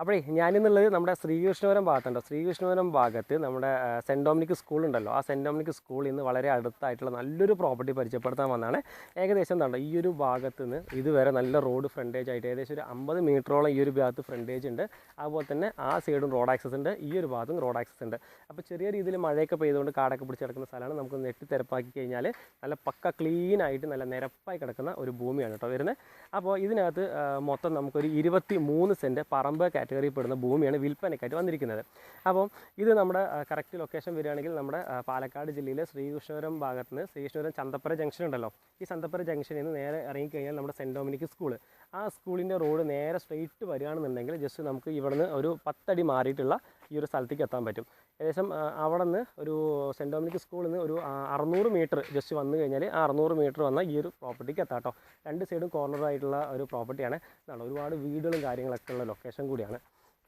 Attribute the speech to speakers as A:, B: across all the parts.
A: അപ്പോഴേ ഞാനിന്നുള്ളത് നമ്മുടെ ശ്രീകൃഷ്ണപുരം ഭാഗത്തുണ്ടോ. ശ്രീകൃഷ്ണപുരം ഭാഗത്ത് നമ്മുടെ സെന്റ് സെന്റ് ഡൊമിനിക് സ്കൂൾ ഉണ്ടല്ലോ ആ സെന്റ് ഡോമിനിക് സ്കൂളിൽ നിന്ന് വളരെ അടുത്തായിട്ടുള്ള നല്ലൊരു പ്രോപ്പർട്ടി പരിചയപ്പെടുത്താൻ വന്നാണ് ഏകദേശം എന്താണോ ഈ ഒരു ഭാഗത്ത് നിന്ന് ഇതുവരെ നല്ല റോഡ് ഫ്രണ്ടേജ് ആയിട്ട് ഏകദേശം ഒരു അമ്പത് മീറ്ററോളം ഈ ഒരു ഭാഗത്ത് ഫ്രണ്ടേജ് ഉണ്ട്. അതുപോലെ തന്നെ ആ സൈഡും റോഡ് ആക്സസ് ഉണ്ട് ഈ ഒരു ഭാഗത്തും റോഡ് ആക്സസ് ഉണ്ട്. അപ്പോൾ ചെറിയ രീതിയിൽ മഴയൊക്കെ പെയ്തുകൊണ്ട് കാടൊക്കെ പിടിച്ച് കിടക്കുന്ന സ്ഥലമാണ്. നമുക്ക് നെട്ടി തിരപ്പാക്കി കഴിഞ്ഞാൽ നല്ല പക്ക ക്ലീൻ ആയിട്ട് നല്ല നിരപ്പായി കിടക്കുന്ന ഒരു ഭൂമിയാണ് കേട്ടോ വരുന്നത്. അപ്പോൾ ഇതിനകത്ത് മൊത്തം നമുക്കൊരു ഇരുപത്തി മൂന്ന് സെന്റ് പറമ്പ് കാറ്റഗറിയിൽ പെടുന്ന ഭൂമിയാണ് വിൽപ്പനയ്ക്കായിട്ട് വന്നിരിക്കുന്നത്. അപ്പോൾ ഇത് നമ്മുടെ കറക്റ്റ് ലൊക്കേഷൻ വരികയാണെങ്കിൽ നമ്മുടെ പാലക്കാട് ജില്ലയിലെ ശ്രീകൃഷ്ണപുരം ഭാഗത്ത് നിന്ന് ശ്രീകൃഷ്ണപുരം ചന്തപ്പുര ജംഗ്ഷൻ ഉണ്ടല്ലോ. ഈ ചന്തപ്പുര ജംഗ്ഷനിൽ നിന്ന് നേരെ ഇറങ്ങിക്കഴിഞ്ഞാൽ നമ്മുടെ സെന്റ് ഡൊമിനിക് സ്കൂൾ ആ സ്കൂളിന്റെ റോഡ് നേരെ സ്ട്രെയിറ്റ് വരികയാണെന്നുണ്ടെങ്കിൽ ജസ്റ്റ് നമുക്ക് ഇവിടുന്ന് ഒരു പത്തടി മാറിയിട്ടുള്ള ഈ ഒരു സ്ഥലത്തേക്ക് എത്താൻ പറ്റും. ഏകദേശം അവിടെ നിന്ന് ഒരു സെന്റ് ഡൊമിനിക് സ്കൂളിൽ നിന്ന് ഒരു അറുന്നൂറ് മീറ്റർ ജസ്റ്റ് വന്നു കഴിഞ്ഞാൽ ആ അറുന്നൂറ് മീറ്റർ വന്നാൽ ഈ ഒരു പ്രോപ്പർട്ടിക്ക് എത്താം കേട്ടോ രണ്ട് സൈഡും കോർണറായിട്ടുള്ള ഒരു പ്രോപ്പർട്ടിയാണ് ഇതാണ് ഒരുപാട് വീടുകളും കാര്യങ്ങളൊക്കെ ഉള്ള ലൊക്കേഷൻ കൂടിയാണ്.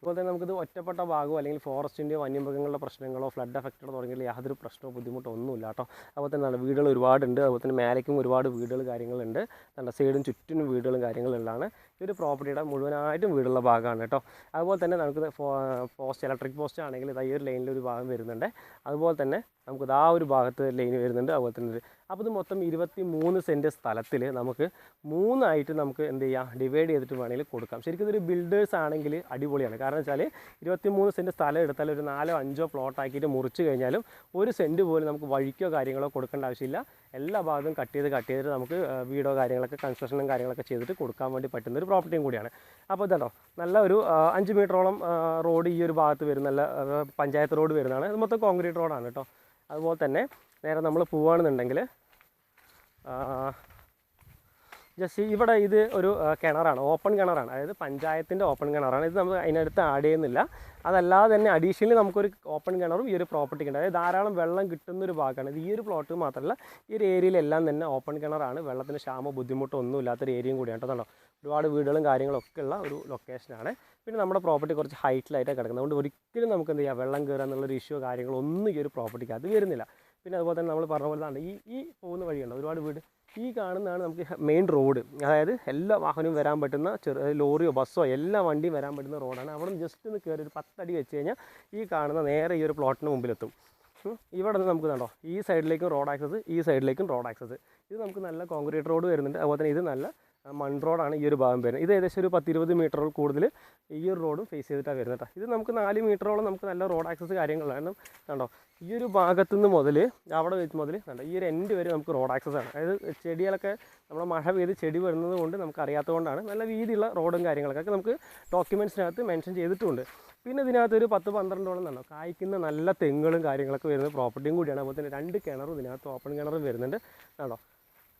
A: അതുപോലെ തന്നെ നമുക്കിത് ഒറ്റപ്പെട്ട ഭാഗമോ അല്ലെങ്കിൽ ഫോറസ്റ്റിന്റെയോ വന്യമൃഗങ്ങളുടെ പ്രശ്നങ്ങളോ ഫ്ലഡ് എഫക്റ്റോ തുടങ്ങിയ യാതൊരു പ്രശ്നമോ ബുദ്ധിമുട്ടോ ഒന്നുമില്ല കേട്ടോ. അതുപോലെ തന്നെ വീടുകൾ ഒരുപാടുണ്ട്. അതുപോലെ തന്നെ മേലേക്കും ഒരുപാട് വീടുകൾ കാര്യങ്ങളുണ്ട്. നല്ല സൈഡും ചുറ്റിനും വീടുകളും കാര്യങ്ങളുള്ളതാണ്. ഈ ഒരു പ്രോപ്പർട്ടിയുടെ മുഴുവനായിട്ടും വീടുള്ള ഭാഗമാണ് കേട്ടോ. അതുപോലെ തന്നെ നമുക്ക് പോസ്റ്റ് ഇലക്ട്രിക് പോസ്റ്റ് ആണെങ്കിൽ ഇതാ ഈ ഒരു ലൈനിൽ ഒരു ഭാഗം വരുന്നുണ്ട്. അതുപോലെ തന്നെ നമുക്ക് ആ ഒരു ഭാഗത്ത് ലൈൻ വരുന്നുണ്ട്. അതുപോലെ തന്നെ അപ്പോൾ ഇത് മൊത്തം ഇരുപത്തി മൂന്ന് സെന്റ് സ്ഥലത്തിൽ നമുക്ക് മൂന്നായിട്ട് നമുക്ക് എന്ത് ചെയ്യാം ഡിവൈഡ് ചെയ്തിട്ട് വേണമെങ്കിൽ കൊടുക്കാം. ശരിക്കും ഇതൊരു ബിൽഡേഴ്സ് ആണെങ്കിൽ അടിപൊളിയാണ്. കാരണം വെച്ചാൽ ഇരുപത്തി മൂന്ന് സെന്റ് സ്ഥലം എടുത്താൽ ഒരു നാലോ അഞ്ചോ പ്ലോട്ടാക്കിയിട്ട് മുറിച്ച് കഴിഞ്ഞാലും ഒരു സെന്റ് പോലും നമുക്ക് വഴിക്കോ കാര്യങ്ങളോ കൊടുക്കേണ്ട ആവശ്യമില്ല. എല്ലാ ഭാഗത്തും കട്ട് ചെയ്ത് കട്ട് ചെയ്തിട്ട് നമുക്ക് വീടോ കാര്യങ്ങളൊക്കെ കൺസ്ട്രക്ഷനും കാര്യങ്ങളൊക്കെ ചെയ്തിട്ട് കൊടുക്കാൻ വേണ്ടി പറ്റുന്ന ഒരു പ്രോപ്പർട്ടിയും കൂടിയാണ്. അപ്പോൾ ഇതുണ്ടോ നല്ല ഒരു അഞ്ച് മീറ്ററോളം റോഡ് ഈ ഒരു ഭാഗത്ത് വരും നല്ല പഞ്ചായത്ത് റോഡ് വരുന്നതാണ്. ഇത് മൊത്തം കോൺക്രീറ്റ് റോഡാണ് കേട്ടോ. അതുപോലെ തന്നെ നേരെ നമ്മൾ പോവുകയാണെന്നുണ്ടെങ്കിൽ ജസ്റ്റ് ഇവിടെ ഇത് ഒരു കിണറാണ്. ഓപ്പൺ കിണറാണ്. അതായത് പഞ്ചായത്തിന്റെ ഓപ്പൺ കിണറാണ്. ഇത് നമ്മൾ അതിനടുത്ത് ആഡ് ചെയ്യുന്നില്ല. അതല്ലാതെ തന്നെ അഡീഷണലി നമുക്കൊരു ഓപ്പൺ കിണറും ഈ ഒരു പ്രോപ്പർട്ടിക്ക് ഉണ്ട്. അതായത് ധാരാളം വെള്ളം കിട്ടുന്ന ഒരു ഭാഗമാണ്. ഇത് ഈ ഒരു പ്ലോട്ട് മാത്രമല്ല ഈ ഒരു ഏരിയയിലെല്ലാം തന്നെ ഓപ്പൺ കിണറാണ്. വെള്ളത്തിന് ക്ഷാമോ ബുദ്ധിമുട്ടോ ഒന്നും ഇല്ലാത്തൊരു ഏരിയയും കൂടിയാണ് കേട്ടോ. ഒരുപാട് വീടുകളും കാര്യങ്ങളൊക്കെ ഉള്ള ഒരു ലൊക്കേഷനാണ് പിന്നെ നമ്മുടെ പ്രോപ്പർട്ടി കുറച്ച് ഹൈറ്റിലായിട്ടാണ് കിടക്കുന്നത്. അതുകൊണ്ട് ഒരിക്കലും നമുക്ക് എന്ത് ചെയ്യാം? വെള്ളം കയറുക എന്നുള്ളൊരു ഇഷ്യൂ കാര്യങ്ങളോ ഒന്നും ഈ ഒരു പ്രോപ്പർട്ടിക്ക് അത് വരുന്നില്ല. പിന്നെ അതുപോലെ തന്നെ നമ്മൾ പറഞ്ഞ പോലെ തന്നെ ഈ ഈ പോകുന്ന വഴിയുണ്ട്? ഒരുപാട് വീട് ഈ കാണുന്നതാണ് നമുക്ക് മെയിൻ റോഡ് അതായത് എല്ലാ വാഹനവും വരാൻ പറ്റുന്ന ചെറിയ ലോറിയോ ബസ്സോ എല്ലാ വണ്ടിയും വരാൻ പറ്റുന്ന റോഡാണ് അവിടെ നിന്ന് ജസ്റ്റ് ഒന്ന് കയറി ഒരു പത്തടി വെച്ച് കഴിഞ്ഞാൽ ഈ കാണുന്ന നേരെ ഈ ഒരു പ്ലോട്ടിന് മുമ്പിലെത്തും. ഇവിടെ നിന്ന് നമുക്ക് കണ്ടോ ഈ സൈഡിലേക്കും റോഡ് ആക്സസ് ഈ സൈഡിലേക്കും റോഡ് ആക്സസ് ഇത് നമുക്ക് നല്ല കോൺക്രീറ്റ് റോഡ് വരുന്നുണ്ട്. അതുപോലെ തന്നെ ഇത് നല്ല മൺ റോഡാണ് ഈ ഒരു ഭാഗം വരുന്നത്. ഇത് ഏകദേശം ഒരു പത്തിരുപത് മീറ്ററിൽ കൂടുതൽ ഈ ഒരു റോഡും ഫേസ് ചെയ്തിട്ടാണ് വരുന്നത് കേട്ടോ ഇത് നമുക്ക് നാല് മീറ്ററോളം നമുക്ക് നല്ല റോഡ് ആക്സസ് കാര്യങ്ങളാണ്. കണ്ടോ ഈ ഒരു ഭാഗത്തുനിന്ന് മുതൽ അവിടെ വെച്ച് മുതൽ കണ്ടോ ഈ ഒരു എൻഡ് വരെ നമുക്ക് റോഡ് ആക്സസ് ആണ്. അതായത് ചെടികളൊക്കെ നമ്മുടെ മഴ പെയ്ത് ചെടി വരുന്നത് കൊണ്ട് നമുക്ക് അറിയാത്തതുകൊണ്ടാണ് നല്ല വീതിയുള്ള റോഡും കാര്യങ്ങളൊക്കെ. നമുക്ക് ഡോക്യുമെന്റ്സിനകത്ത് മെൻഷൻ ചെയ്തിട്ടുണ്ട്. പിന്നെ ഇതിനകത്ത് ഒരു പത്ത് പന്ത്രണ്ടോളം തന്നെ കായ്ക്കുന്ന നല്ല തെങ്ങുകളും കാര്യങ്ങളൊക്കെ വരുന്ന പ്രോപ്പർട്ടിയും കൂടിയാണ്. അതുപോലെ തന്നെ രണ്ട് കിണറും ഇതിനകത്ത് ഓപ്പൺ കിണറും വരുന്നുണ്ട്. കണ്ടോ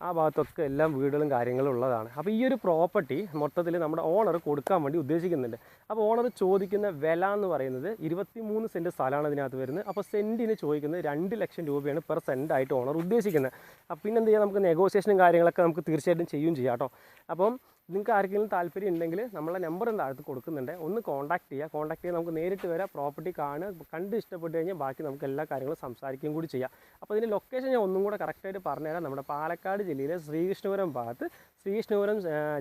A: ആ ഭാഗത്തൊക്കെ എല്ലാം വീടുകളും കാര്യങ്ങളും ഉള്ളതാണ്. അപ്പോൾ ഈ ഒരു പ്രോപ്പർട്ടി മൊത്തത്തിൽ നമ്മുടെ ഓണർ കൊടുക്കാൻ വേണ്ടി ഉദ്ദേശിക്കുന്നുണ്ട്. അപ്പോൾ ഓണർ ചോദിക്കുന്ന വില എന്ന് പറയുന്നത് ഇരുപത്തി മൂന്ന് സെന്റ് സ്ഥലമാണ് ഇതിനകത്ത് വരുന്നത്. അപ്പോൾ സെന്റിന് ചോദിക്കുന്നത് രണ്ട് ലക്ഷം രൂപയാണ് പെർ സെന്റായിട്ട് ഓണർ ഉദ്ദേശിക്കുന്നത്. അപ്പോൾ പിന്നെ എന്ത് ചെയ്യാം? നമുക്ക് നെഗോസിയേഷനും കാര്യങ്ങളൊക്കെ നമുക്ക് തീർച്ചയായിട്ടും ചെയ്യും ചെയ്യാം കേട്ടോ. അപ്പം നിങ്ങൾക്ക് ആർക്കെങ്കിലും താല്പര്യം ഉണ്ടെങ്കിൽ നമ്മളെ നമ്പർ താഴത്ത് കൊടുക്കുന്നുണ്ട്. ഒന്ന് കോൺടാക്ട് ചെയ്യുക കോൺടാക്ട് ചെയ്ത് നമുക്ക് നേരിട്ട് വരാം. പ്രോപ്പർട്ടി കാണുക. കണ്ട് ഇഷ്ടപ്പെട്ട് കഴിഞ്ഞാൽ ബാക്കി നമുക്ക് എല്ലാ കാര്യങ്ങളും സംസാരിക്കുകയും കൂടി ചെയ്യാം. അപ്പോൾ ഇതിന്റെ ലൊക്കേഷൻ ഞാൻ ഒന്നും കൂടെ കറക്റ്റായിട്ട് പറഞ്ഞുതരാം. നമ്മുടെ പാലക്കാട് ജില്ലയിലെ ശ്രീകൃഷ്ണപുരം ഭാഗത്ത് ശ്രീകൃഷ്ണപുരം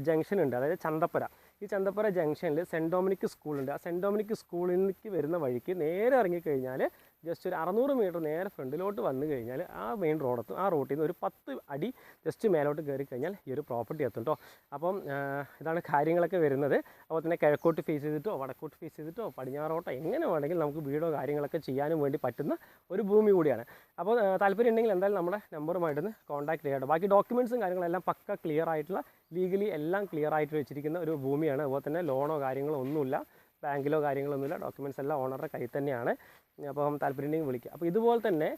A: ജംഗ്ഷൻ ഉണ്ട്. അതായത് ചന്തപ്പുര. ഈ ചന്തപ്പുര ജംഗ്ഷനിൽ സെന്റ് ഡൊമിനിക് സ്കൂളുണ്ട് ആ സെന്റ് ഡൊമിനിക് സ്കൂളിലേക്ക് വരുന്ന വഴിക്ക് നേരെ ഇറങ്ങിക്കഴിഞ്ഞാൽ ജസ്റ്റ് ഒരു അറുന്നൂറ് മീറ്റർ നേരെ ഫ്രണ്ടിലോട്ട് വന്നു കഴിഞ്ഞാൽ ആ മെയിൻ റോഡത്ത് ആ റോട്ടിൽ നിന്ന് ഒരു പത്ത് അടി ജസ്റ്റ് മേലോട്ട് കയറി കഴിഞ്ഞാൽ ഈ ഒരു പ്രോപ്പർട്ടി എത്തും കേട്ടോ അപ്പം ഇതാണ് കാര്യങ്ങളൊക്കെ വരുന്നത്. അപ്പോൾ തന്നെ കിഴക്കോട്ട് ഫേസ് ചെയ്തിട്ടോ വടക്കോട്ട് ഫേസ് ചെയ്തിട്ടോ പടിഞ്ഞാറോട്ടോ എങ്ങനെ വേണമെങ്കിലും നമുക്ക് വീടോ കാര്യങ്ങളൊക്കെ ചെയ്യാനും വേണ്ടി പറ്റുന്ന ഒരു ഭൂമി കൂടിയാണ്. അപ്പോൾ താല്പര്യം ഉണ്ടെങ്കിൽ എന്തായാലും നമ്മുടെ നമ്പറുമായിട്ടൊന്ന് കോൺടാക്ട് ചെയ്യട്ടോ ബാക്കി ഡോക്യുമെന്റ്സും കാര്യങ്ങളെല്ലാം പക്ക ക്ലിയർ ആയിട്ടുള്ള ലീഗലി എല്ലാം ക്ലിയർ ആയിട്ട് വെച്ചിരിക്കുന്ന ഒരു ഭൂമിയാണ്. അതുപോലെ തന്നെ ലോണോ കാര്യങ്ങളോ ഒന്നുമില്ല. ബാങ്കിലോ കാര്യങ്ങളൊന്നുമില്ല. ഡോക്യുമെന്റ്സ് എല്ലാം ഓണറുടെ കയ്യിൽ തന്നെയാണ്. അപ്പം താല്പര്യമുണ്ടെങ്കിൽ വിളിക്കുക അപ്പോൾ ഇതുപോലെ തന്നെ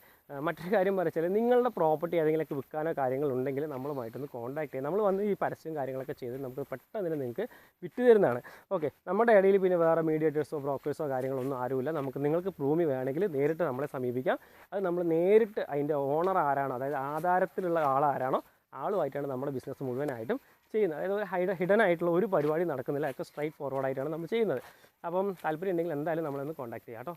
A: മറ്റൊരു കാര്യം പറഞ്ഞാൽ നിങ്ങളുടെ പ്രോപ്പർട്ടി ഏതെങ്കിലുമൊക്കെ വിൽക്കാനോ കാര്യങ്ങളുണ്ടെങ്കിൽ നമ്മളുമായിട്ടൊന്ന് കോൺടാക്ട് ചെയ്യാം. നമ്മൾ വന്ന് ഈ പരസ്യം കാര്യങ്ങളൊക്കെ ചെയ്ത് നമുക്ക് പെട്ടെന്ന് തന്നെ നിങ്ങൾക്ക് വിറ്റ് തരുന്നതാണ്. ഓക്കെ നമ്മുടെ ഇടയിൽ പിന്നെ വേറെ മീഡിയേറ്റേഴ്സോ ബ്രോക്കേഴ്സോ കാര്യങ്ങളൊന്നും ആരുമില്ല. നമുക്ക് നിങ്ങൾക്ക് ഭൂമി വേണമെങ്കിൽ നേരിട്ട് നമ്മളെ സമീപിക്കാം. അത് നമ്മൾ നേരിട്ട് അതിന്റെ ഓണർ ആരാണോ അതായത് ആധാരത്തിലുള്ള ആളാരാണോ ആളുമായിട്ടാണ് നമ്മുടെ ബിസിനസ് മുഴുവനായിട്ടും ചെയ്യുന്നത്. അതായത് ഒരു ഹൈഡ് ഹിഡൻ ആയിട്ടുള്ള ഒരു പരിപാടി നടക്കുന്നില്ല. ഒക്കെ സ്ട്രൈറ്റ് ഫോർവേഡ് ആയിട്ടാണ് നമ്മൾ ചെയ്യുന്നത്. അപ്പം താല്പര്യം ഉണ്ടെങ്കിൽ എന്തായാലും നമ്മളൊന്ന് കോൺടാക്ട് ചെയ്യാം കേട്ടോ.